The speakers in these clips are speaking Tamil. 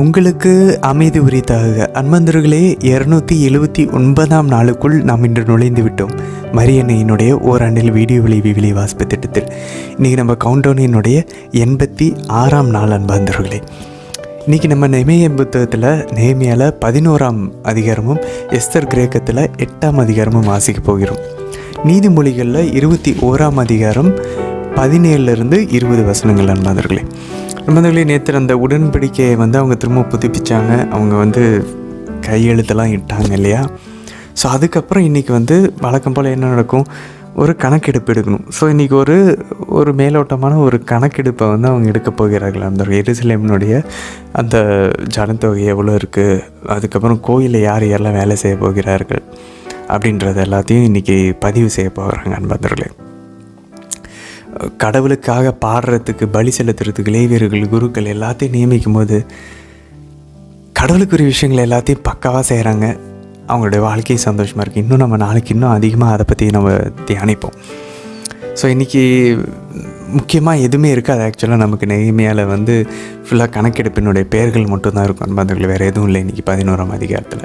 உங்களுக்கு அமைதி உரித்தாக. அன்பந்தர்களே இருநூத்தி எழுபத்தி ஒன்பதாம் நாளுக்குள் நாம் இன்று நுழைந்து விட்டோம். மரியன்னையினுடைய ஓராண்டில் வீடியோ விளைவி விளை வாசிப்பு திட்டத்தில் இன்றைக்கி நம்ம கவுண்டோனினுடைய எண்பத்தி ஆறாம் நாள் அன்பந்தர்களே இன்றைக்கி நம்ம நெமேய புத்தகத்தில் நேமியால் பதினோராம் அதிகாரமும் எஸ்தர் கிரேக்கத்தில் எட்டாம் அதிகாரமும் வாசிக்க போகிறோம். நீதிமொழிகளில் இருபத்தி ஓராம் அதிகாரம் பதினேழுலேருந்து இருபது வசனங்கள் அன்பாந்தர்களே அன்பாதர்களே நேற்று அந்த உடன்படிக்கையை வந்து அவங்க திரும்ப புதுப்பிச்சாங்க. அவங்க வந்து கையெழுத்தெல்லாம் இட்டாங்க இல்லையா? ஸோ அதுக்கப்புறம் இன்றைக்கி வந்து வழக்கம் போல் என்ன நடக்கும்? ஒரு கணக்கெடுப்பு எடுக்கணும். ஸோ இன்றைக்கி ஒரு ஒரு மேலோட்டமான ஒரு கணக்கெடுப்பை வந்து அவங்க எடுக்க போகிறார்கள். அந்த எருசலேமினுடைய அந்த ஜனத்தொகை எவ்வளோ இருக்குது அதுக்கப்புறம் கோயிலில் யார் யாரெல்லாம் வேலை செய்ய போகிறார்கள்? அப்படின்றது எல்லாத்தையும் இன்றைக்கி பதிவு செய்ய போகிறாங்க அன்பர்களே கடவுளுக்காக பாடுறதுக்கு பலி செலுத்துறதுக்கு லேவியர்கள் குருக்கள் எல்லாத்தையும் நியமிக்கும் போது கடவுளுக்குரிய விஷயங்கள் எல்லாத்தையும் பக்காவாக செய்கிறாங்க அவங்களுடைய வாழ்க்கையை சந்தோஷமாக இருக்குது இன்னும் நம்ம நாளைக்கு இன்னும் அதிகமாக அதை பற்றி நம்ம தியானிப்போம். ஸோ இன்றைக்கி முக்கியமாக எதுவுமே இருக்காது. ஆக்சுவலாக நமக்கு நெய்மையால் வந்து ஃபுல்லாக கணக்கெடுப்பினுடைய பெயர்கள் மட்டும்தான் இருக்கும். அந்த வேறு எதுவும் இல்லை இன்றைக்கி பதினோராம் அதிகாரத்தில்.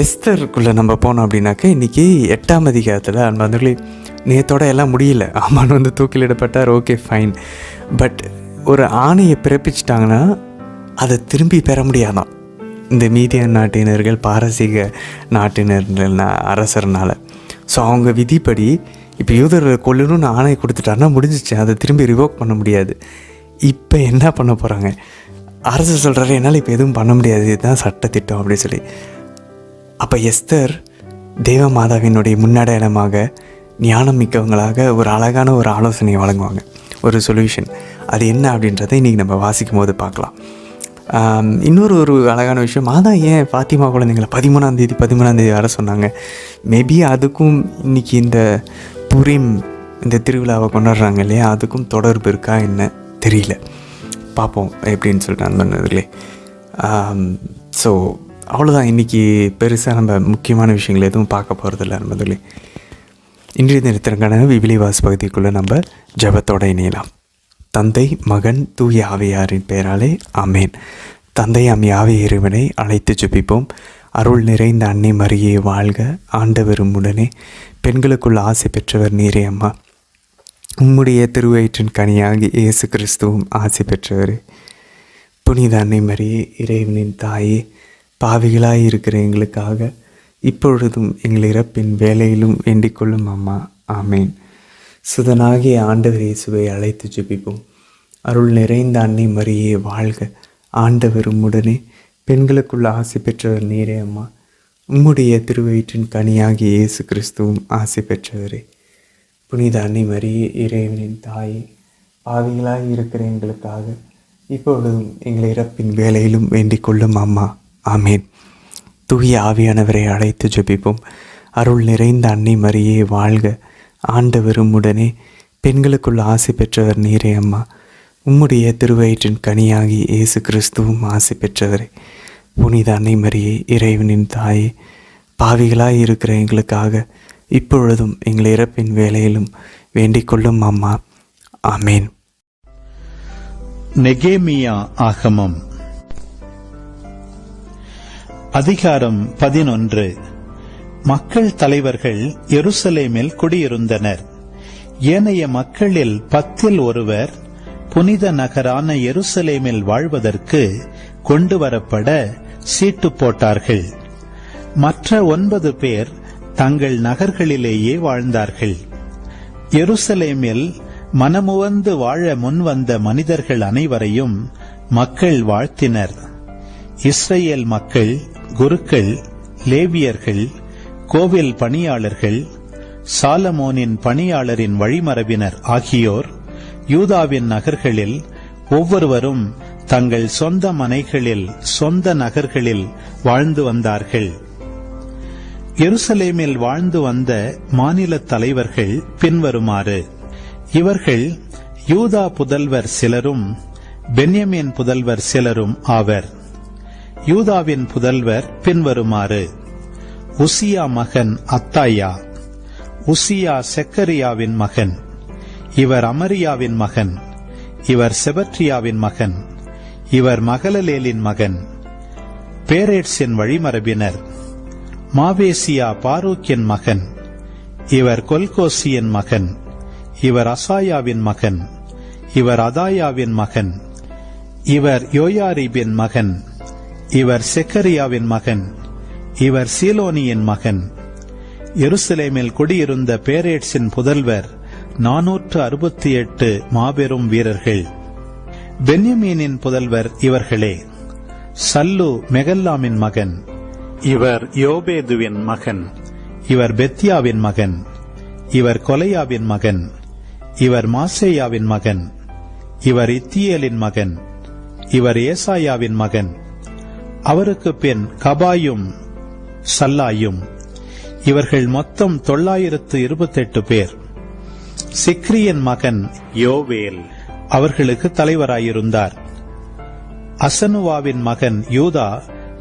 எஸ்தருக்குள்ளே நம்ம போனோம் அப்படின்னாக்கா இன்றைக்கி எட்டாம் அதிகாரத்தில் அன்பந்தர்களே நேத்தோட எல்லாம் முடியல. ஆமான் வந்து தூக்கிலிடப்பட்டார் ஓகே ஃபைன் பட் ஒரு ஆணையை பிறப்பிச்சிட்டாங்கன்னா அதை திரும்பி பெற முடியாதான். இந்த மீதியன் நாட்டினர்கள் பாரசீக நாட்டினர்கள் அரசர்னால். ஸோ அவங்க விதிப்படி இப்போ யூதர்களை கொல்லணும்னு ஆணை கொடுத்துட்டாருன்னா முடிஞ்சிச்சு. அதை திரும்பி ரிவோக் பண்ண முடியாது. இப்போ என்ன பண்ண போகிறாங்க அரசு சொல்கிறாரு என்னால் இப்போ எதுவும் பண்ண முடியாது. இதுதான் சட்டத்திட்டம் அப்படின்னு சொல்லி. அப்போ எஸ்தர் தேவ மாதாவினுடைய முன்னடையாளமாக ஞானம் மிக்கவங்களாக ஒரு அழகான ஒரு ஆலோசனையை வழங்குவாங்க. ஒரு சொல்யூஷன் அது என்ன அப்படின்றத இன்றைக்கி நம்ம வாசிக்கும் போது பார்க்கலாம் இன்னொரு ஒரு அழகான விஷயம் மாதா ஏன் ஃபாத்திமா குழந்தைங்களை பதிமூணாம் தேதி பதிமூணாம் தேதி வர சொன்னாங்க? மேபி அதுக்கும் இன்றைக்கி இந்த புரிம் இந்த திருவிழாவை கொண்டாடுறாங்க இல்லையா? அதுக்கும் தொடர்பு இருக்கா என்ன தெரியல. பார்ப்போம் எப்படின்னு சொல்லிட்டு அன்பர்களே ஸோ அவ்வளோதான் இன்றைக்கி பெருசாக நம்ம முக்கியமான விஷயங்கள் எதுவும் பார்க்க போகிறதில்ல நண்பர்களே இன்றைய தினத்திற்கான விவிலிவாஸ் பகுதிக்குள்ளே நம்ம ஜபத்தோட இணையலாம். தந்தை மகன் தூய ஆவியாரின் பெயராலே அமேன் தந்தை அம் யாவை இறைவனை அழைத்து ஜபிப்போம். அருள் நிறைந்த அன்னை மரியே வாழ்க. ஆண்டவரும் உடனே பெண்களுக்குள் ஆசை பெற்றவர் நீரே அம்மா. உம்முடைய திருவயிற்றின் கனியாகி இயேசு கிறிஸ்துவும் ஆசை பெற்றவர். புனித அன்னை மரியே இறைவனின் தாயே பாவிகளாய் இருக்கிற எங்களுக்காக இப்பொழுதும் எங்கள் இறப்பின் வேலையிலும் வேண்டிக் கொள்ளும் அம்மா. ஆமேன். சுதனாகிய ஆண்டவர் இயேசுவை அழைத்து ஜெபிப்போம். அருள் நிறைந்த அன்னை மரியே வாழ்க. ஆண்டவரும் உடனே பெண்களுக்குள்ள ஆசை பெற்றவர் நீரே அம்மா. உம்முடைய திருவயிற்றின் கனியாகிய இயேசு கிறிஸ்துவும் ஆசை பெற்றவரே. புனித அன்னை மரியே இறைவனின் தாயே பாவிகளாய் இருக்கிற எங்களுக்காக இப்பொழுதும் எங்கள் இறப்பின் வேலையிலும் வேண்டிக் கொள்ளும் அம்மா. ஆமீன். தூய ஆவியானவரை அழைத்து ஜெபிப்போம். அருள் நிறைந்த அன்னை மரியே வாழ்க. ஆண்டவரும் உடனே பெண்களுக்குள் ஆசை பெற்றவர் நீரே அம்மா. உம்முடைய திருவயிற்றின் கனியாகி இயேசு கிறிஸ்துவும் ஆசை பெற்றவரே. புனித அன்னை மரியே இறைவனின் தாயே பாவிகளாய் இருக்கிற எங்களுக்காக இப்பொழுதும் எங்கள் இறப்பின் வேலையிலும் வேண்டிக் கொள்ளும் அம்மா. ஆமேன். நெகேமியா ஆகமம் அதிகாரம் பதினொன்று. மக்கள் தலைவர்கள் எருசலேமில் குடியிருந்தனர். ஏனைய மக்களில் பத்தில் ஒருவர் புனித நகரான எருசலேமில் வாழ்வதற்கு கொண்டு வரப்பட சீட்டு போட்டார்கள். மற்ற ஒன்பது பேர் தங்கள் நகர்களிலேயே வாழ்ந்தார்கள். எருசலேமில் மனமுவந்து வாழ முன்வந்த மனிதர்கள் அனைவரையும் மக்கள் வாழ்த்தினர். இஸ்ரேல் மக்கள் குருக்கள் லேவியர்கள் கோவில் பணியாளர்கள் சாலமோனின் பணியாளரின் வழிமரபினர் ஆகியோர் யூதாவின் நகர்களில் ஒவ்வொருவரும் தங்கள் சொந்த மனைகளில் சொந்த நகர்களில் வாழ்ந்து வந்தார்கள். எருசலேமில் வாழ்ந்து வந்த மாநில தலைவர்கள் பின்வருமாறு. இவர்கள் யூதா புதல்வர் சிலரும் பென்யமின் புதல்வர் சிலரும் ஆவர். யூதாவின் புதல்வர் பின்வருமாறு. உசியா மகன் அத்தாயா. உசியா செக்கரியாவின் மகன். இவர் அமரியாவின் மகன். இவர் செபட்ரியாவின் மகன். இவர் மகளலேலின் மகன். பேரேட்ஸின் வழிமரபினர். மாவேசியா பாரூக்கின் மகன். இவர் கொல்கோசியின் மகன். இவர் அசாயாவின் மகன். இவர் அதாயாவின் மகன். இவர் யோயாரிபின் மகன். இவர் செக்கரியாவின் மகன் இவர் சீலோனியின் மகன். எருசலேமில் குடியிருந்த பேரேட்ஸின் புதல்வர் நாநூற்று அறுபத்தி எட்டு மாபெரும் வீரர்கள். பென்யமீனின் புதல்வர் இவர்களே சல்லு மெகல்லாமின் மகன் இவர் யோபேதுவின் மகன் இவர் பெத்தியாவின் மகன் இவர் கொலையாவின் மகன் இவர் மாசேயாவின் மகன் இவர் இத்தியலின் மகன் இவர் ஏசாயாவின் மகன். அவருக்கு பின் கபாயும் சல்லாயும் இவர்கள் மொத்தம் தொள்ளாயிரத்து இருபத்தெட்டு பேர். சிக்ரியின் மகன் யோவேல் அவர்களுக்கு தலைவராயிருந்தார். அசனுவாவின் மகன் யூதா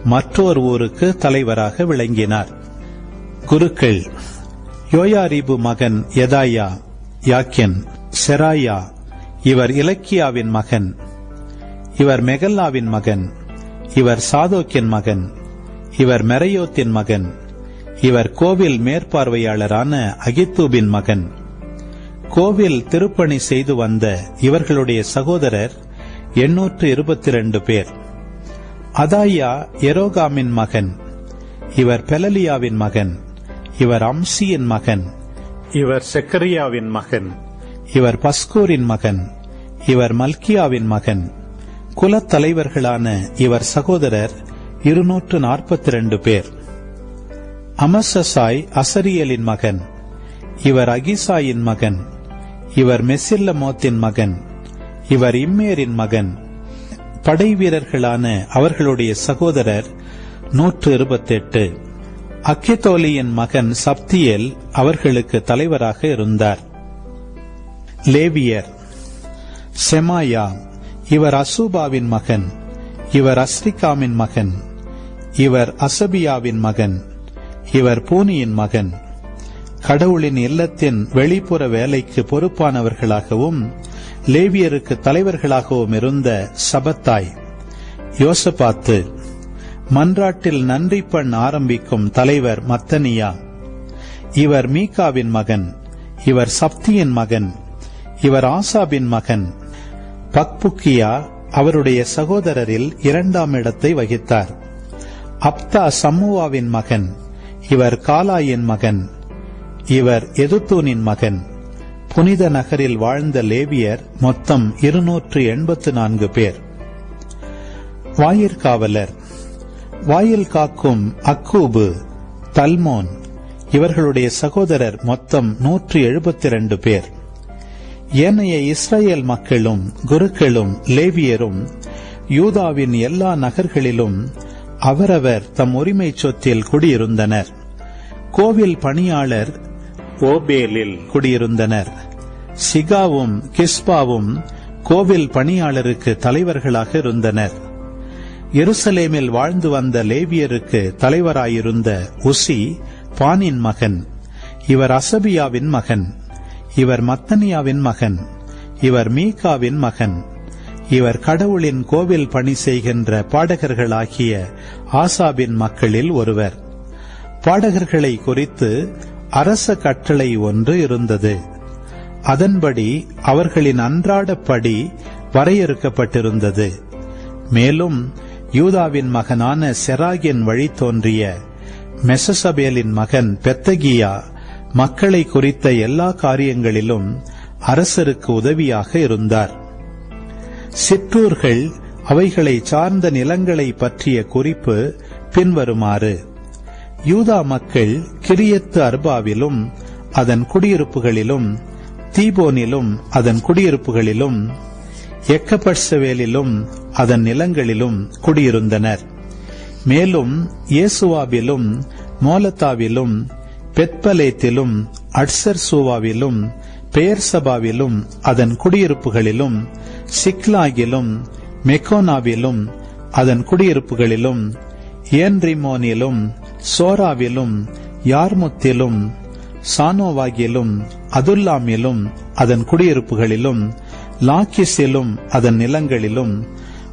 மற்றொரு ஊருக்கு தலைவராக விளங்கினார். குருக்கள் யோயாரிபு மகன் எதாயா யாக்கின் செராயா இவர் இலக்கியாவின் மகன் இவர் மெகல்லாவின் மகன் இவர் சாதோக்கின் மகன் இவர் மெரையோத்தின் மகன் இவர் கோவில் மேற்பார்வையாளரான அகித்தூபின் மகன். கோவில் திருப்பணி செய்து வந்த இவர்களுடைய சகோதரர் எண்ணூற்று இருபத்தி ரெண்டு பேர். அதாயா எரோகாமின் மகன் இவர் பெலலியாவின் மகன் இவர் அம்சியின் மகன் இவர் செக்கரியாவின் மகன். இவர் பஸ்கூரின் மகன் இவர் மல்கியாவின் மகன். குலத்தலைவர்களான இவர் சகோதரர் இருநூற்று நாற்பத்தி ரெண்டு பேர். அமசசாய் அசரியலின் மகன். இவர் அகிசாயின் மகன். இவர் மெசில்லமோத்தின் மகன். இவர் இம்மேரின் மகன். படை வீரர்களான அவர்களுடைய சகோதரர் நூற்று இருபத்தெட்டு. அக்கிதோலியின் மகன் சப்தியேல் அவர்களுக்கு தலைவராக இருந்தார். லேவியர். செமாயா. இவர் அசூபாவின் மகன். இவர் அஸ்ரிகாமின் மகன். இவர் அசபியாவின் மகன். இவர் பூனியின் மகன். கடவுளின் இல்லத்தின் வெளிப்புற வேலைக்கு பொறுப்பானவர்களாகவும் லேவியருக்கு தலைவர்களாகவும் இருந்த சபத்தாய். யோசபாத்து மன்றாட்டில் நன்றி பண் ஆரம்பிக்கும் தலைவர் மத்தனியா. இவர் மீகாவின் மகன். இவர் சப்தியின் மகன். இவர் ஆசாபின் மகன். பக்புக்கியா அவருடைய சகோதரரில் இரண்டாம் இடத்தை வகித்தார். அப்தா சம்முவாவின் மகன் இவர் காலாயின் மகன் இவர் எதுத்தூனின் மகன். புனித நகரில் வாழ்ந்த லேவியர் மொத்தம் இருநூற்று எண்பத்து நான்கு பேர். வாயிற்காவலர் வாயில் காக்கும் அக்கூபு தல்மோன் இவர்களுடைய சகோதரர் மொத்தம் நூற்று எழுபத்தி இரண்டு பேர். ஏனைய இஸ்ரேல் மக்களும் குருக்களும் லேவியரும் யூதாவின் எல்லா நகர்களிலும் அவரவர் தம் உரிமை சொத்தில் குடியிருந்தனர். கோவில் பணியாளர் ஓபேலில் குடியிருந்தனர். சிகாவும் கிஸ்பாவும் கோவில் பணியாளருக்கு தலைவர்களாக இருந்தனர். எருசலேமில் வாழ்ந்து வந்த லேவியருக்கு தலைவராயிருந்த உசி பானின் மகன். இவர் அசபியாவின் மகன். இவர் மத்தனியாவின் மகன். இவர் மீகாவின் மகன். இவர் கடவுளின் கோவில் பணி செய்கின்ற பாடகர்களாகிய ஆசாபின் மக்களில் ஒருவர். பாடகர்களை குறித்து அரச கட்டளை ஒன்று இருந்தது. அதன்படி அவர்களின் அன்றாடப்படி வரையறுக்கப்பட்டிருந்தது. மேலும் யூதாவின் மகனான செராகின் வழி தோன்றிய மெசசபேலின் மகன் பெத்தகியா மக்களை குறித்த எல்லா காரியங்களிலும் அரசருக்கு உதவியாக இருந்தார். சிற்றூர்கள் அவைகளை சார்ந்த நிலங்களை பற்றிய குறிப்பு பின்வருமாறு. யூதா மக்கள் கிரியத்து அர்பாவிலும் அதன் குடியிருப்புகளிலும் தீபோனிலும் அதன் குடியிருப்புகளிலும் எக்கப்பட்சவேலிலும் அதன் நிலங்களிலும் குடியிருந்தனர். மேலும் இயேசுவாவிலும் மோலத்தாவிலும் பெத்பலேத்திலும் அட்சர்சூவாவிலும் பெயர்சபாவிலும் அதன் குடியிருப்புகளிலும் சிக்லாகிலும் மெக்கோனாவிலும் அதன் குடியிருப்புகளிலும் ஏன்ரிமோனிலும் சோராவிலும் யார்முத்திலும் சானோவாகிலும் அதுல்லாமிலும் அதன் குடியிருப்புகளிலும் லாக்கிஸிலும் அதன் நிலங்களிலும்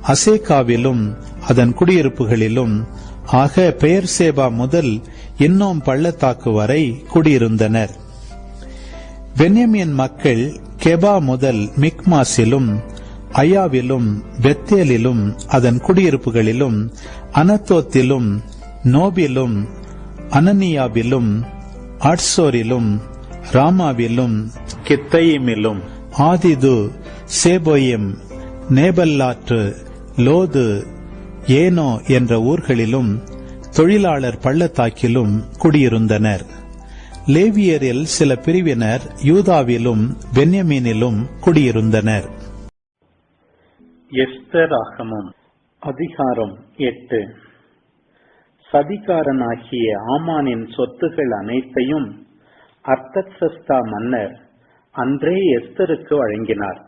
அசேகாவிலும் அதன் குடியிருப்புகளிலும் ஆக பெயர் சேபா முதல் இன்னும் பள்ளத்தாக்கு வரை குடியிருந்தனர். பென்யமின் மக்கள் கெபா முதல் மிக்மாஸிலும் அயாவிலும் பெத்தேலிலும் அதன் குடியிருப்புகளிலும் அனத்தோத்திலும் நோபிலும் அனனியாவிலும் ஆட்சோரிலும் ராமாவிலும் கித்தையிமிலும் ஆதிது சேபோயிம் நேபல்லாற்று லோது ஏனோ என்ற ஊர்களிலும் தொழிலாளர் பள்ளத்தாக்கிலும் குடியிருந்தனர். லேவியரில் சில பிரிவினர் யூதாவிலும் பென்யமீனிலும் குடியிருந்தனர். எஸ்தராகமம் அதிகாரம் எட்டு. சதிகாரனாகிய ஆமானின் சொத்துகள் அனைத்தையும் அர்த்தசஸ்தா மன்னர் அன்றே எஸ்தருக்கு வழங்கினார்.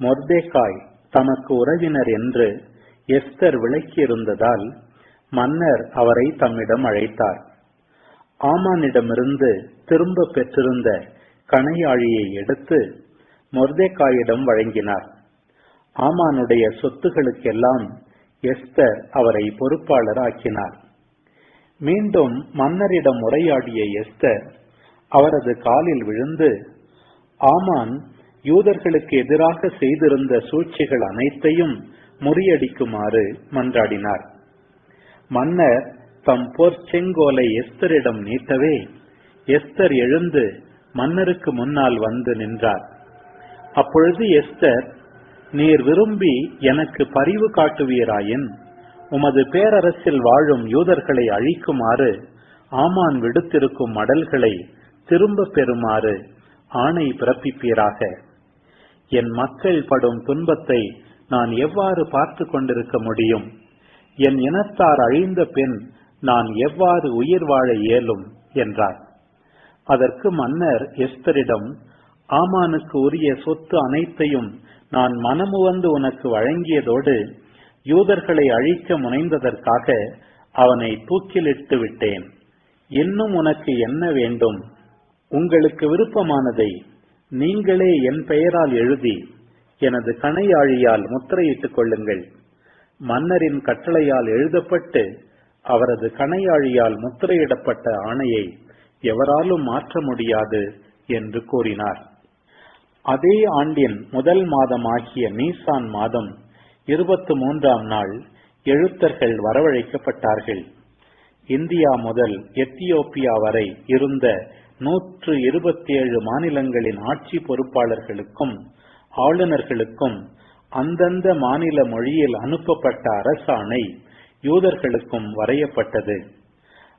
மொர்தேகாய் தமக்கு உறவினர் என்று எஸ்தர் விளக்கியிருந்ததால் மன்னர் அவரை தம்மிடம் அழைத்தார். ஆமானிடமிருந்து திரும்ப பெற்றிருந்த கணையாழியை எடுத்து மொர்தேக்காயிடம் வழங்கினார். ஆமானுடைய சொத்துகளுக்கெல்லாம் எஸ்தர் அவரை பொறுப்பாளர் ஆக்கினார் மீண்டும் மன்னரிடம் உரையாடிய எஸ்தர் அவரது காலில் விழுந்து ஆமான் யூதர்களுக்கு எதிராக செய்திருந்த சூழ்ச்சிகள் அனைத்தையும் முறியடிக்குமாறு மன்றாடினார். மன்னர் தம் பொற்செங்கோலை எஸ்தரிடம் நீட்டவே எஸ்தர் எழுந்து மன்னருக்கு முன்னால் வந்து நின்றார். அப்பொழுது எஸ்தர் நீர் விரும்பி எனக்கு பரிவு காட்டுவீராயின் உமது பேரரசில் வாழும் யூதர்களை அழிக்குமாறு ஆமான் விடுத்திருக்கும் மடல்களை திரும்ப பெறுமாறு ஆணை பிறப்பிப்பீராக. என் மக்கள் படும் துன்பத்தை நான் எவ்வாறு பார்த்து கொண்டிருக்க முடியும்? என் இனத்தார் அழிந்த பின் நான் எவ்வாறு உயிர் வாழ இயலும்? என்றார். அதற்கு மன்னர் எஸ்தரிடம் ஆமானுக்கு உரிய சொத்து அனைத்தையும் நான் மனமுவந்து உனக்கு வழங்கியதோடு யூதர்களை அழிக்க முனைந்ததற்காக அவனை தூக்கிலிட்டு விட்டேன். இன்னும் உனக்கு என்ன வேண்டும்? உங்களுக்கு விருப்பமானதை நீங்களே என் பெயரால் எழுதி எனது கணையாழியால் முத்திரையிட்டுக் கொள்ளுங்கள். மன்னரின் கட்டளையால் எழுதப்பட்டு அவரது கணையாழியால் முத்திரையிடப்பட்ட ஆணையை எவராலும் மாற்ற முடியாது என்று கூறினார். அதே ஆண்டின் முதல் மாதமாகிய நீசான் மாதம் இருபத்தி மூன்றாம் நாள் எழுத்தர்கள் வரவழைக்கப்பட்டார்கள். இந்தியா முதல் எத்தியோப்பியா வரை இருந்த நூற்று இருபத்தி ஏழு மாநிலங்களின் ஆட்சி பொறுப்பாளர்களுக்கும் ஆளுநர்களுக்கும் அந்தந்த மாநில மொழியில் அனுப்பப்பட்ட அரசாணை யூதர்களுக்கும் வரையப்பட்டது.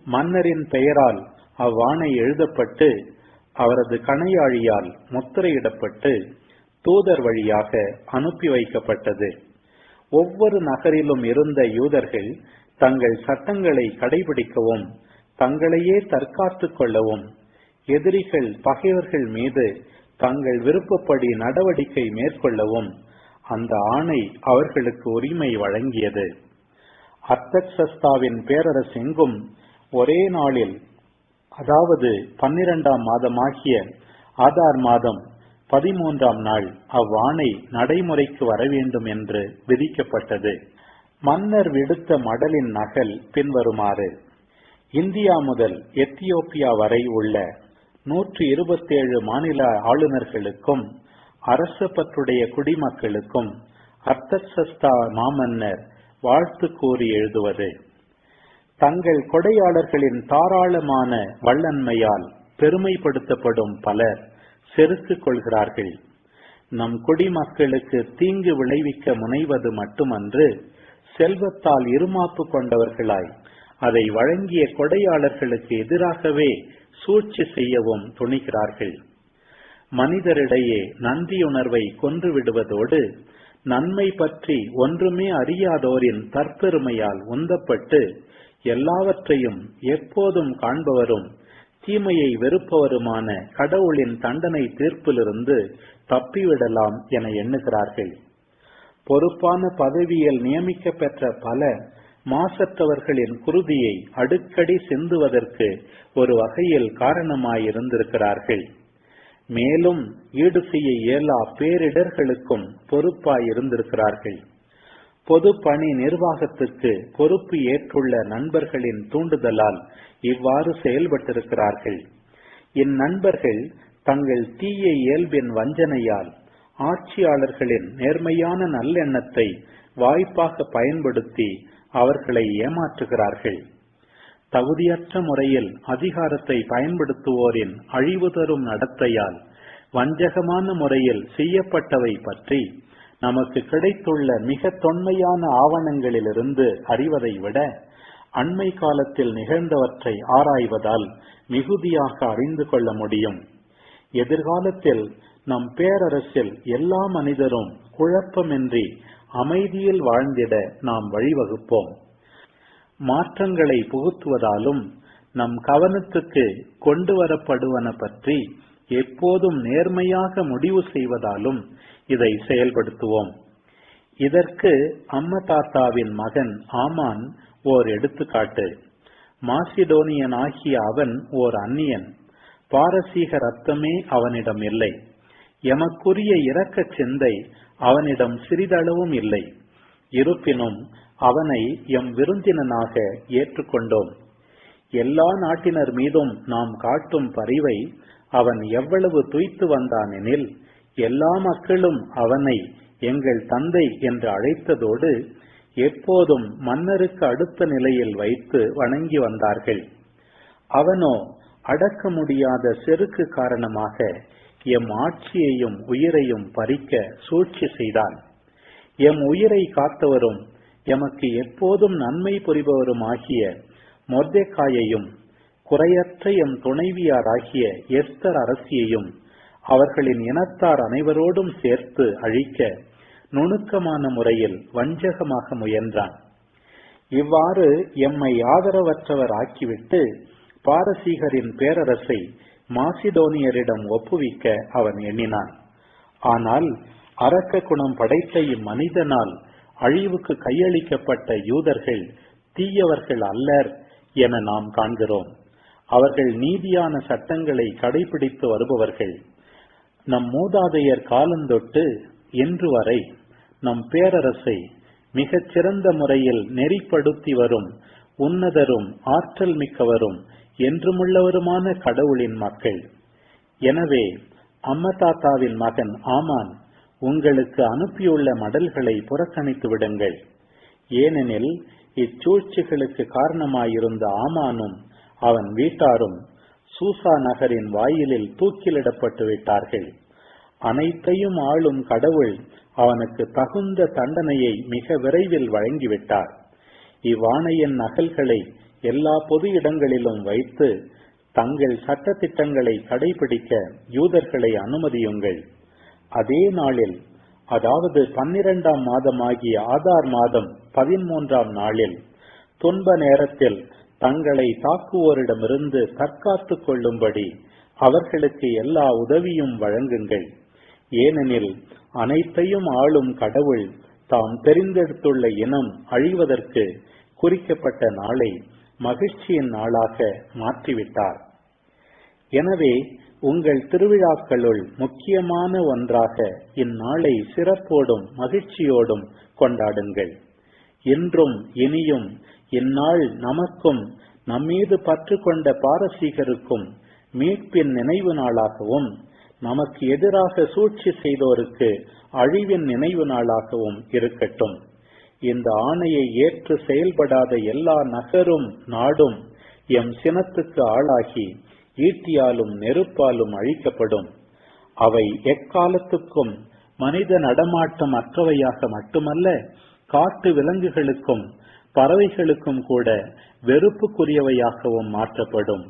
மன்னரின் பெயரால் அவ்வாணை எழுதப்பட்டு அவரது கணையாழியால் முத்திரையிடப்பட்டு தூதர் வழியாக அனுப்பி வைக்கப்பட்டது. ஒவ்வொரு நகரிலும் இருந்த யூதர்கள் தங்கள் சட்டங்களை கடைபிடிக்கவும் தங்களையே தற்காத்துக் கொள்ளவும் எதிரிகள் பகைவர்கள் மீது தங்கள் விருப்பப்படி நடவடிக்கை மேற்கொள்ளவும் அந்த ஆணை அவர்களுக்கு உரிமை வழங்கியது. அர்த்தக்சஸ்தாவின் பேரரசெங்கும் ஒரே நாளில் அதாவது பன்னிரண்டாம் மாதமாகிய ஆதார் மாதம் பதிமூன்றாம் நாள் அவ்வாணை நடைமுறைக்கு வர வேண்டும் என்று விதிக்கப்பட்டது. மன்னர் விடுத்த மடலின் நகல் பின்வருமாறு இந்தியா முதல் எத்தியோப்பியா வரை உள்ள நூற்றி இருபத்தேழு மாநில ஆளுநர்களுக்கும் அரசபற்றுடைய குடிமக்களுக்கும் அர்த்தசஸ்தா மாமன்னர் வாழ்த்து கூறி எழுதுவது. தங்கள் கொடையாளர்களின் தாராளமான வல்லன்மையால் பெருமைப்படுத்தப்படும் பலர் செருக்குக் கொள்கிறார்கள். நம் குடிமக்களுக்கு தீங்கு விளைவிக்க முனைவது மட்டுமன்று செல்வத்தால் இருமாப்பு கொண்டவர்களாய் அதை வழங்கிய கொடையாளர்களுக்கு எதிராகவே சூழ்ச்சி செய்யவும் துணிகிறார்கள். மனிதரிடையே நன்றியுணர்வை கொன்றுவிடுவதோடு நன்மை பற்றி ஒன்றுமே அறியாதோரின் தற்பெருமையால் உந்தப்பட்டு எல்லாவற்றையும் எப்போதும் காண்பவரும் தீமையை வெறுப்பவருமான கடவுளின் தண்டனை தீர்ப்பிலிருந்து தப்பிவிடலாம் என எண்ணுகிறார்கள். பொறுப்பான பதவியில் நியமிக்க பெற்ற பல மாசற்றவர்களின் குருதியை அடுக்கடி சிந்துவதற்கு ஒரு வகையில் காரணமாயிருந்திருக்கிறார்கள். மேலும் ஈடு செய்ய இயலா பேரிடர்களுக்கும் பொறுப்பாய் இருந்திருக்கிறார்கள் பொது பணி நிர்வாகத்துக்கு பொறுப்பு ஏற்றுள்ள நண்பர்களின் தூண்டுதலால் இவ்வாறு செயல்பட்டிருக்கிறார்கள். இந்நண்பர்கள் தங்கள் தீய இயல்பின் வஞ்சனையால் ஆட்சியாளர்களின் நேர்மையான நல்லெண்ணத்தை வாய்ப்பாக பயன்படுத்தி அவர்களை ஏமாற்றுகிறார்கள். தகுதியற்ற முறையில் அதிகாரத்தை பயன்படுத்துவோரின் அழிவு தரும் நடத்தையால் வஞ்சகமான முறையில் செய்யப்பட்டவை பற்றி நமக்கு கிடைத்துள்ள மிக தொன்மையான ஆவணங்களிலிருந்து அறிவதை விட அண்மை காலத்தில் நிகழ்ந்தவற்றை ஆராய்வதால் மிகுதியாக அறிந்து கொள்ள முடியும். எதிர்காலத்தில் நம் பேரரசில் எல்லா மனிதரும் குழப்பமின்றி அமைதியில் வாழ்ந்திட நாம் வழிவகுப்போம். மாற்றங்களை புகுத்துவதாலும் நம் கவனத்துக்கு கொண்டு வரப்படுவன பற்றி எப்போதும் நேர்மையாக முடிவு செய்வதாலும் இதை செயல்படுத்துவோம். இதற்கு அம்மதாத்தாவின் மகன் ஆமான் ஓர் எடுத்துக்காட்டு. மாசிடோனியன் ஆகிய அவன் ஓர் அந்நியன். பாரசீக ரத்தமே அவனிடம் இல்லை. எமக்குரிய இரக்க சிந்தை அவனிடம் சிறிதளவும் இல்லை. இருப்பினும் அவனை எம் விருந்தினனாக ஏற்றுக்கொண்டோம். எல்லா நாட்டினர் மீதும் நாம் காட்டும் பரிவை அவன் எவ்வளவு துய்த்து வந்தானெனில் எல்லா மக்களும் அவனை எங்கள் தந்தை என்று அழைத்ததோடு எப்போதும் மன்னருக்கு அடுத்த நிலையில் வைத்து வணங்கி வந்தார்கள். அவனோ அடக்க முடியாத செருக்கு காரணமாக எம் ஆட்சியையும் உயிரையும் பறிக்க சூழ்ச்சி செய்தான். எம் உயிரை காத்தவரும் எமக்கு எப்போதும் நன்மை புரிபவரும் ஆகிய மொர்தேக்காயையும் குறையற்ற எம் துணைவியாராகிய எஸ்தர் அரசியையும் அவர்களின் இனத்தார் அனைவரோடும் சேர்த்து அழிக்க நுணுக்கமான முறையில் வஞ்சகமாக முயன்றான். இவ்வாறு எம்மை ஆதரவற்றவர் ஆக்கிவிட்டு பாரசீகரின் பேரரசை மாசிடோனியரிடம் ஒப்புவிக்க அவன் எண்ணினான். ஆனால் அரக்க குணம் படைத்த இம்மனிதனால் அழிவுக்கு கையளிக்கப்பட்ட யூதர்கள் தீயவர்கள் அல்லர் என நாம் காண்கிறோம். அவர்கள் நீதியான சட்டங்களை கடைபிடித்து வருபவர்கள். நம் மூதாதையர் காலந்தொட்டு இன்று வரை நம் பேரரசை மிகச் சிறந்த முறையில் நெறிப்படுத்தி வரும் உன்னதரும் ஆற்றல் மிக்கவரும் என்றுமுள்ளவருமான கடவுளின் மக்கள். எனவே அம்மதாத்தாவின் மகன் ஆமான் உங்களுக்கு அனுப்பியுள்ள மடல்களை புறக்கணித்து விடுங்கள். ஏனெனில் இச்சூழ்ச்சிகளுக்கு காரணமாயிருந்த ஆமானும் அவன் வீட்டாரும் சூசா நகரின் வாயிலில் தூக்கிலிடப்பட்டு விட்டார்கள். அனைத்தையும் ஆளும் கடவுள் அவனுக்கு தகுந்த தண்டனையை மிக விரைவில் வழங்கிவிட்டார். இவ்வாணையின் நகல்களை எல்லா பொது இடங்களிலும் வைத்து தங்கள் சட்டத்திட்டங்களை கடைபிடிக்க யூதர்களை அனுமதியுங்கள். அதே நாளில் அதாவது பன்னிரண்டாம் மாதமாகிய ஆதார் மாதம் பதிமூன்றாம் நாளில் துன்ப நேரத்தில் தங்களை தாக்குவோரிடமிருந்து தற்காத்துக் கொள்ளும்படி அவர்களுக்கு எல்லா உதவியும் வழங்குங்கள். ஏனெனில் அனைத்தையும் ஆளும் கடவுள் தாம் தெரிந்தெடுத்துள்ள இனம் அழிவதற்கு குறிக்கப்பட்ட நாளை மகிழ்ச்சியின் நாளாக மாற்றிவிட்டார். எனவே உங்கள் திருவிழாக்களுள் முக்கியமான ஒன்றாக இந்நாளை சிறப்போடும் மகிழ்ச்சியோடும் கொண்டாடுங்கள். இன்றும் இனியும் இந்நாள் நமக்கும் நம்மீது பற்று கொண்ட பாரசீகருக்கும் மீட்பின் நினைவு நாளாகவும் நமக்கு எதிராக சூழ்ச்சி செய்தோருக்கு அழிவின் நினைவு நாளாகவும் இருக்கட்டும். இந்த ஆணையை ஏற்று செயல்படாத எல்லா நகரும் நாடும் எம் சினத்துக்கு ஆளாகி ஈட்டியாலும் நெருப்பாலும் அழிக்கப்படும். அவை எக்காலத்துக்கும் மனித நடமாட்டம் அற்றவையாக மட்டுமல்ல காட்டு விலங்குகளுக்கும் பறவைகளுக்கும் கூட வெறுப்புக்குரியவையாகவும் மாற்றப்படும்.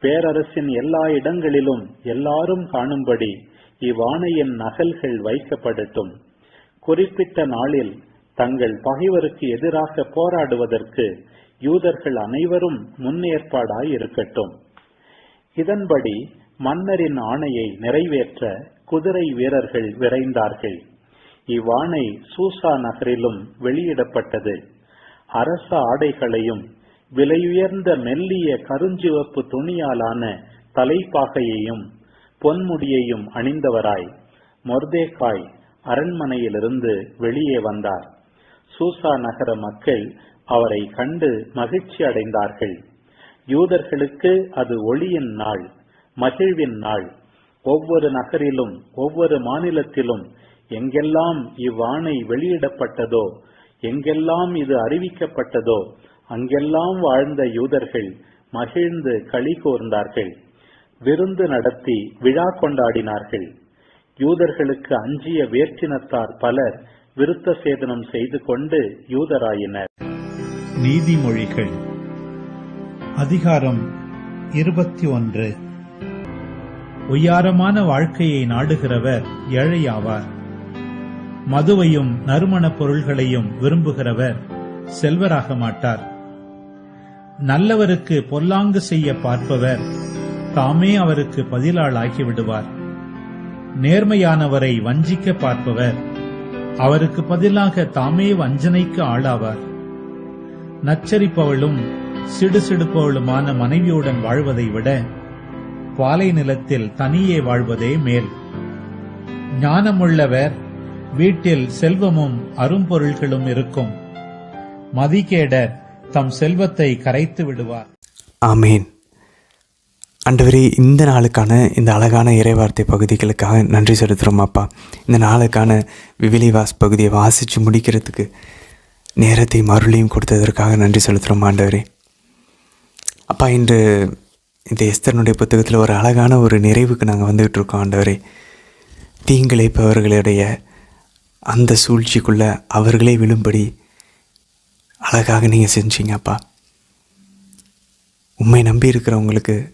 பேரரசின் எல்லா இடங்களிலும் எல்லாரும் காணும்படி இவ்வாணையின் நகல்கள் வைக்கப்படட்டும். குறிப்பிட்ட நாளில் தங்கள் பகைவருக்கு எதிராக போராடுவதற்கு யூதர்கள் அனைவரும் முன்னேற்பாடாய் இருக்கட்டும் இதன்படி மன்னரின் ஆணையை நிறைவேற்ற குதிரை வீரர்கள் விரைந்தார்கள். இவ்வாணை சூசா நகரிலும் வெளியிடப்பட்டது. அரச ஆடைகளையும் விலையுயர்ந்த மெல்லிய கருஞ்சிவப்பு துணியாலான தலைப்பாகையையும் பொன்முடியையும் அணிந்தவராய் மொர்தேகாய் அரண்மனையிலிருந்து வெளியே வந்தார். சூசா நகர மக்கள் அவரை கண்டு மகிழ்ச்சி அடைந்தார்கள் யூதர்களுக்கு அது ஒளியின் நாள் மகிழ்வின் நாள். ஒவ்வொரு நகரிலும் ஒவ்வொரு மாநிலத்திலும் எங்கெல்லாம் இவ்வாணை வெளியிடப்பட்டதோ எங்கெல்லாம் இது அறிவிக்கப்பட்டதோ அங்கெல்லாம் வாழ்ந்த யூதர்கள் மகிழ்ந்து களி கூர்ந்தார்கள். விருந்து நடத்தி விழா கொண்டாடினார்கள். யூதர்களுக்கு அஞ்சிய வேற்றினத்தார் பலர் விருத்த சேதனம் செய்து கொண்டு யூதராயினர். நீதிமொழிகள். அதிகாரம் இருபத்தி ஒன்று. ஒய்யாரமான வாழ்க்கையை நாடுகிறவர் ஏழையாவார். மதுவையும் நறுமணப் பொருள்களையும் விரும்புகிறவர் செல்வராக மாட்டார். நல்லவருக்கு பொல்லாங்கு செய்ய பார்ப்பவர் தாமே அவருக்கு பதிலாளாகி விடுவார் நேர்மையானவரை வஞ்சிக்க பார்ப்பவர் அவருக்கு பதிலாக தாமே வஞ்சனைக்கு ஆளாவார். நச்சரிப்பவளும் சிடுசிடுப்பவளுமான மனைவியுடன் வாழ்வதை விட பாலை நிலத்தில் தனியே வாழ்வதே மேல். ஞானமுள்ளவர் வீட்டில் செல்வமும் அரும்பொருள்களும் இருக்கும். மதிகேடர் தம் செல்வத்தை கரைத்து விடுவார். ஆமீன். அண்டவரே இந்த நாளுக்கான இந்த அழகான இறைவார்த்தை பகுதிகளுக்காக நன்றி செலுத்துகிறோம் அப்பா. இந்த நாளுக்கான விவிலிவாஸ் பகுதியை வாசித்து முடிக்கிறதுக்கு நேரத்தையும் அருளையும் கொடுத்ததற்காக நன்றி செலுத்துகிறோம் ஆண்டவரே. அப்பா இன்று இந்த எஸ்தரனுடைய புத்தகத்தில் ஒரு அழகான ஒரு நிறைவுக்கு நாங்கள் வந்துகிட்டு இருக்கோம் ஆண்டவரே தீங்கிழைப்பவர்களுடைய அந்த சூழ்ச்சிக்குள்ளே அவர்களே விழும்படி அழகாக நீங்கள் செஞ்சீங்க அப்பா. உண்மை நம்பி இருக்கிறவங்களுக்கு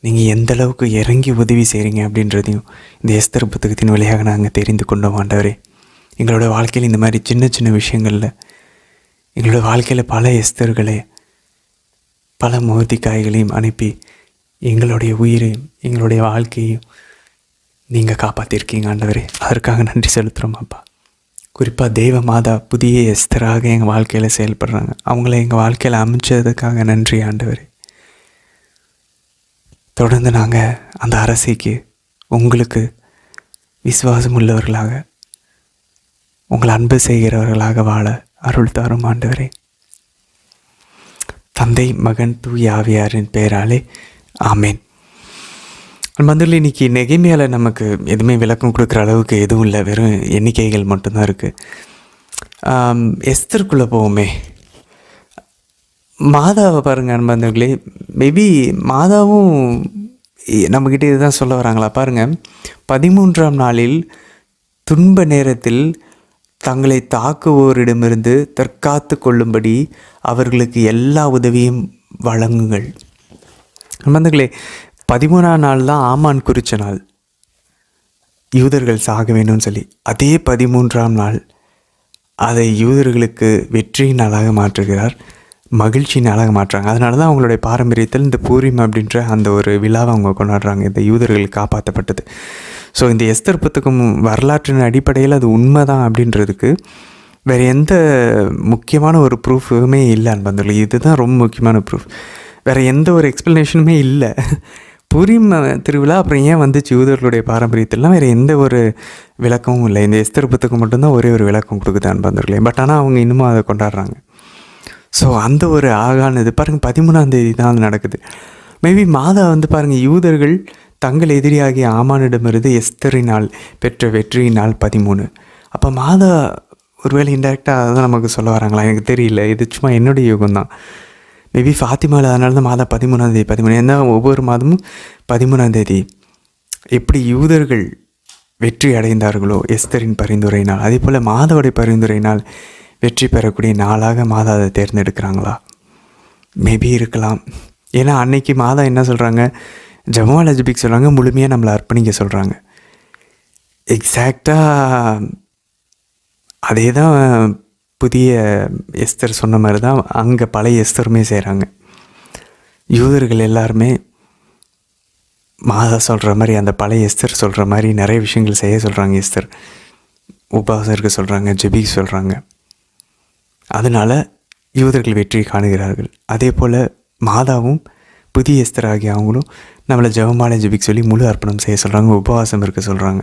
நீங்கள் எந்த அளவுக்கு இறங்கி உதவி செய்கிறீங்க அப்படின்றதையும் இந்த எஸ்தர் புத்தகத்தின் வழியாக நாங்கள் தெரிந்து கொண்டோம் ஆண்டவரே. எங்களோட வாழ்க்கையில் இந்த மாதிரி சின்ன சின்ன விஷயங்களில் எங்களோட வாழ்க்கையில் பல எஸ்தர்களை பல மோதிக்காய்களையும் அனுப்பி எங்களுடைய உயிரையும் எங்களுடைய வாழ்க்கையையும் நீங்கள் காப்பாற்றிருக்கீங்க ஆண்டவரே. அதற்காக நன்றி செலுத்துகிறோம் அப்பா. குறிப்பாக தெய்வ மாதா புதிய எஸ்தராக எங்கள் வாழ்க்கையில் செயல்படுறாங்க. அவங்கள எங்கள் வாழ்க்கையில் அமைச்சதுக்காக நன்றி ஆண்டவரே. தொடர்ந்து நாங்கள் அந்த அரசிக்கு உங்களுக்கு விசுவாசம் உள்ளவர்களாக உங்களை அன்பு செய்கிறவர்களாக வாழ அருள் தாரும் ஆண்டவரே. தந்தை மகன் தூய் ஆவியாரின் பெயராலே ஆமேன். மந்திரில் இன்றைக்கி நெகைமையால் நமக்கு எதுவுமே விளக்கம் கொடுக்குற அளவுக்கு எதுவும் இல்லை. வெறும் எண்ணிக்கைகள் மட்டும்தான் இருக்குது எஸ்தருக்குள்ளே போவோமே. மாதாவை பாருங்க அன்பந்தர்களே. மேபி மாதாவும் நம்மக்கிட்ட இதுதான் சொல்ல வராங்களா? பாருங்கள் பதிமூன்றாம் நாளில் துன்ப நேரத்தில் தங்களை தாக்குவோரிடமிருந்து தற்காத்து கொள்ளும்படி அவர்களுக்கு எல்லா உதவியும் வழங்குங்கள். அன்பந்தர்களே பதிமூணாம் நாள் தான் ஆமான் குறித்த நாள். யூதர்கள் சாக வேணும்னு சொல்லி அதே பதிமூன்றாம் நாள் அதை யூதர்களுக்கு வெற்றி நாளாக மாற்றுகிறார். மகிழ்ச்சி அழக மாற்றுறாங்க. அதனால தான் அவங்களுடைய பாரம்பரியத்தில் இந்த பூரிம் அப்படின்ற அந்த ஒரு விழாவை அவங்க கொண்டாடுறாங்க. இந்த யூதர்கள் காப்பாற்றப்பட்டது ஸோ இந்த எஸ்தர் புத்தகம் வரலாற்றின் அடிப்படையில் அது உண்மைதான் அப்படின்றதுக்கு வேறு எந்த முக்கியமான ஒரு ப்ரூஃபுமே இல்லை அன்பந்தர்கள் இதுதான் ரொம்ப முக்கியமான ப்ரூஃப். வேறு எந்த ஒரு எக்ஸ்ப்ளனேஷனுமே இல்லை. பூரிம் திருவிழா அப்புறம் ஏன் வந்துச்சு யூதர்களுடைய பாரம்பரியத்திலாம் வேறு எந்த ஒரு விளக்கமும் இல்லை. இந்த எஸ்தர் புத்தகம் மட்டும்தான் ஒரே ஒரு விளக்கம் கொடுக்குது அன்பந்தர்களே பட் ஆனால் அவங்க இன்னமும் அதை கொண்டாடுறாங்க. ஸோ அந்த ஒரு ஆகானது பாருங்கள் பதிமூணாம் தேதி தான் அது நடக்குது. மேபி மாதா வந்து பாருங்கள் யூதர்கள் தங்கள் எதிரியாகிய ஆமானிடமிருந்து எஸ்தரினால் பெற்ற வெற்றியினால் பதிமூணு. அப்போ மாதா ஒருவேளை இன்டெரக்டாக அதான் நமக்கு சொல்ல வராங்களா? எனக்கு தெரியல. இது சும்மா என்னுடைய யுகம் தான். மேபி ஃபாத்திமாவில் அதனால தான் மாதா பதிமூணாம் தேதி பதிமூணு. ஏன்னா ஒவ்வொரு மாதமும் பதிமூணாம் தேதி. எப்படி யூதர்கள் வெற்றி அடைந்தார்களோ எஸ்தரின் பரிந்துரையினால் அதே போல் மாதவுடைய பரிந்துரையினால் வெற்றி பெறக்கூடிய நாளாக மாதா அதை தேர்ந்தெடுக்கிறாங்களா? மேபி இருக்கலாம். ஏன்னா அன்னைக்கு மாதா என்ன சொல்கிறாங்க ஜமால் அஜபிக் சொல்கிறாங்க முழுமையாக நம்மளை அர்ப்பணிக்க சொல்கிறாங்க எக்ஸாக்டாக அதே தான் புதிய எஸ்தர் சொன்ன மாதிரி தான் அங்கே பழைய எஸ்தருமே செய்கிறாங்க யூதர்கள் எல்லாருமே மாதா சொல்கிற மாதிரி அந்த பழைய எஸ்தர் சொல்கிற மாதிரி நிறைய விஷயங்கள் செய்ய சொல்கிறாங்க எஸ்தர். உபாசருக்கு சொல்கிறாங்க ஜெபிக்கு சொல்கிறாங்க அதனால் யூதர்கள் வெற்றி காணுகிறார்கள். அதே போல் மாதாவும் புதிய எஸ்தர் ஆகிய அவங்களும் நம்மளை ஜெபமாலை ஜெபிக்க சொல்லி முழு அர்ப்பணம் செய்ய சொல்கிறாங்க உபவாசம் இருக்க சொல்கிறாங்க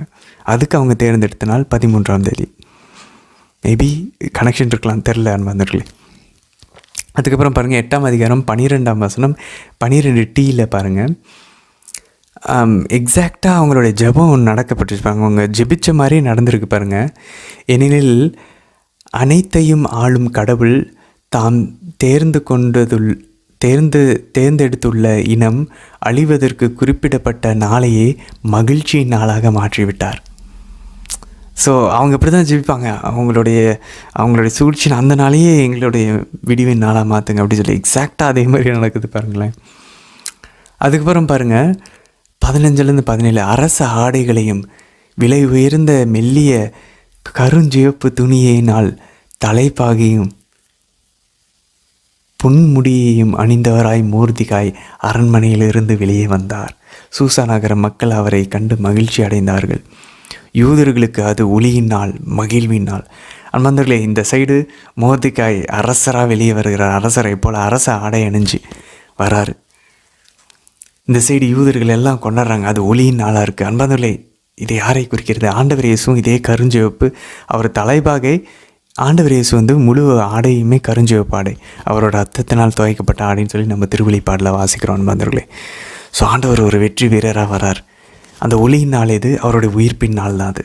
அதுக்கு அவங்க தேர்ந்தெடுத்த நாள் பதிமூன்றாம் தேதி. மேபி கனெக்ஷன் இருக்கலாம் தெரில அன்பந்தர்களே அதுக்கப்புறம் பாருங்கள் எட்டாம் அதிகாரம் பன்னிரெண்டாம் வசனம் பன்னிரெண்டு டீயில் பாருங்கள் எக்ஸாக்டாக அவங்களுடைய ஜெபம் நடக்கப்பட்டிருப்பாங்க அவங்க ஜெபிச்ச மாதிரி நடந்திருக்கு பாருங்கள் ஏனெனில் அனைத்தையும் ஆளும் கடவுள் தாம் தேர்ந்து கொண்டதுள் தேர்ந்து தேர்ந்தெடுத்துள்ள இனம் அழிவதற்கு குறிப்பிடப்பட்ட நாளையே மகிழ்ச்சியின் நாளாக மாற்றிவிட்டார். ஸோ அவங்க இப்படி தான் ஜெபிப்பாங்க. அவங்களுடைய அவங்களுடைய சூழ்ச்சி அந்த நாளையே எங்களுடைய விடிவின் நாளாக மாற்றுங்க அப்படின்னு சொல்லி எக்ஸாக்டாக அதே மாதிரி நடக்குது பாருங்களேன். அதுக்கப்புறம் பாருங்கள் பதினஞ்சுலேருந்து பதினேழு அரச ஆடைகளையும் விலை உயர்ந்த மெல்லிய கருஞ்சிவப்பு துணியினால் தலைப்பாகியும். புன்முடியையும் அணிந்தவராய் மூர்த்திகாய் அரண்மனையிலிருந்து வெளியே வந்தார். சூசா நகர மக்கள் அவரை கண்டு மகிழ்ச்சி அடைந்தார்கள். யூதர்களுக்கு அது ஒளியின் நாள் மகிழ்வின் நாள். அன்பந்தர்களே இந்த சைடு மோர்திகாய் அரசராக வெளியே வருகிறார். அரசரை போல் அரச ஆடை அணிஞ்சு வராரு. இந்த சைடு யூதர்கள் எல்லாம் கொண்டாடுறாங்க. அது ஒளியின் நாளாக இருக்குது அன்பந்தர்களே இது யாரை குறிக்கிறது? ஆண்டவர் இயேசுவும் இதே கருஞ்சிவப்பு. அவர் தலைபாகை ஆண்டவர் இயேசு வந்து முழு ஆடையுமே கருஞ்சிவப்பு ஆடை. அவரோட அத்தத்தினால் துவைக்கப்பட்ட ஆடைன்னு சொல்லி நம்ம திருவழிப்பாடில் வாசிக்கிறோம் அன்பாந்தர்களே ஸோ ஆண்டவர் ஒரு வெற்றி வீரராக வரார். அந்த ஒளியின் நாள் இது அவருடைய உயிர்ப்பின் நாள் தான் அது.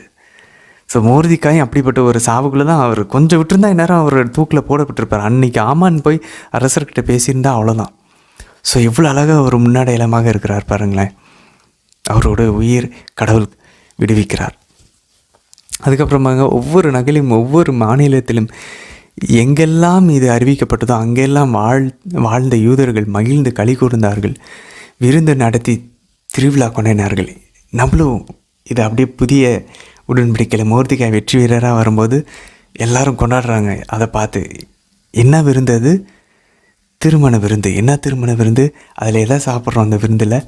ஸோ மோர்திக்காயும் அப்படிப்பட்ட ஒரு சாவுக்குள்ளே தான் அவர் கொஞ்சம் விட்டுருந்தா இந்நேரம் அவர் தூக்கில் போடப்பட்டிருப்பார். அன்றைக்கி ஆமான்னு போய் அரசர்கிட்ட பேசியிருந்தா அவ்வளோதான் ஸோ எவ்வளோ அழகாக அவர் முன்னாடி இலமாக இருக்கிறார் பாருங்களேன். அவரோட உயிர் கடவுள் விடுவிக்கிறார். அதுக்கப்புறமாக ஒவ்வொரு நகலையும் ஒவ்வொரு மாநிலத்திலும் எங்கெல்லாம் இது அறிவிக்கப்பட்டதோ அங்கெல்லாம் வாழ் வாழ்ந்த யூதர்கள் மகிழ்ந்து களி கூர்ந்தார்கள் விருந்து நடத்தி திருவிழா கொண்டாடினார்கள். நம்மளும் இது அப்படியே புதிய உடன்படிக்கையில் மூர்த்திகாய் வெற்றி வீரராக வரும்போது எல்லாரும் கொண்டாடுறாங்க. அதை பார்த்து என்ன விருந்து அது? திருமண விருந்து. என்ன திருமண விருந்து? அதில் எதை சாப்பிட்றோம் அந்த விருந்தில்?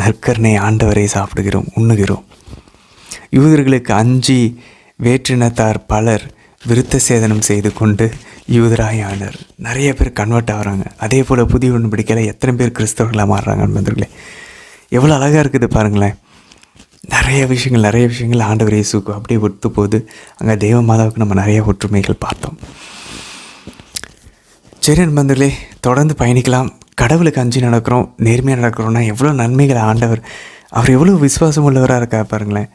நற்கருணை ஆண்டவரை சாப்பிடுகிறோம் உண்ணுகிறோம். யூதர்களுக்கு அஞ்சி வேற்றினத்தார் பலர் விருத்த சேதனம் செய்து கொண்டு யூதராயானர். நிறைய பேர் கன்வெர்ட் ஆகிறாங்க. அதே போல் புதிய உடன்படிக்கையில் எத்தனை பேர் கிறிஸ்தவர்களாக மாறுறாங்க நண்பர்களே. எவ்வளோ அழகாக இருக்குது பாருங்களேன். நிறைய விஷயங்கள் நிறைய விஷயங்கள் ஆண்டவர் இயேசுக்கு அப்படியே ஒத்து போது அங்கே தெய்வ மாதாவுக்கு நம்ம நிறைய ஒற்றுமைகள் பார்த்தோம். சரி நண்பர்களே தொடர்ந்து பயணிக்கலாம். கடவுளுக்கு அஞ்சு நடக்கிறோம் நேர்மையாக நடக்கிறோன்னா எவ்வளோ நன்மைகளை ஆண்டவர் அவர் எவ்வளோ விசுவாசம் உள்ளவராக இருக்கா பாருங்களேன்.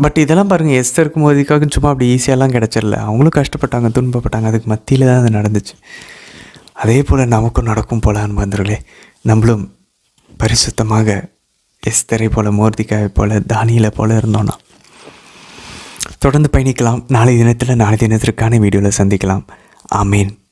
பட் இதெல்லாம் பாருங்கள் எஸ்தருக்கும் மோதிக்காக சும்மா அப்படி ஈஸியாலாம் கிடச்சிடல. அவங்களும் கஷ்டப்பட்டாங்க துன்பப்பட்டாங்க. அதுக்கு மத்தியில் தான் அது நடந்துச்சு. அதே போல் நமக்கும் நடக்கும் போல அன்பந்தர்களே நம்மளும் பரிசுத்தமாக எஸ்தரை போல் மோர்த்திக்காயை போல் தானியலை போல் இருந்தோன்னா தொடர்ந்து பயணிக்கலாம். நாளை தினத்தில் நாளை தினத்திற்கான வீடியோவில் சந்திக்கலாம். ஆமீன்.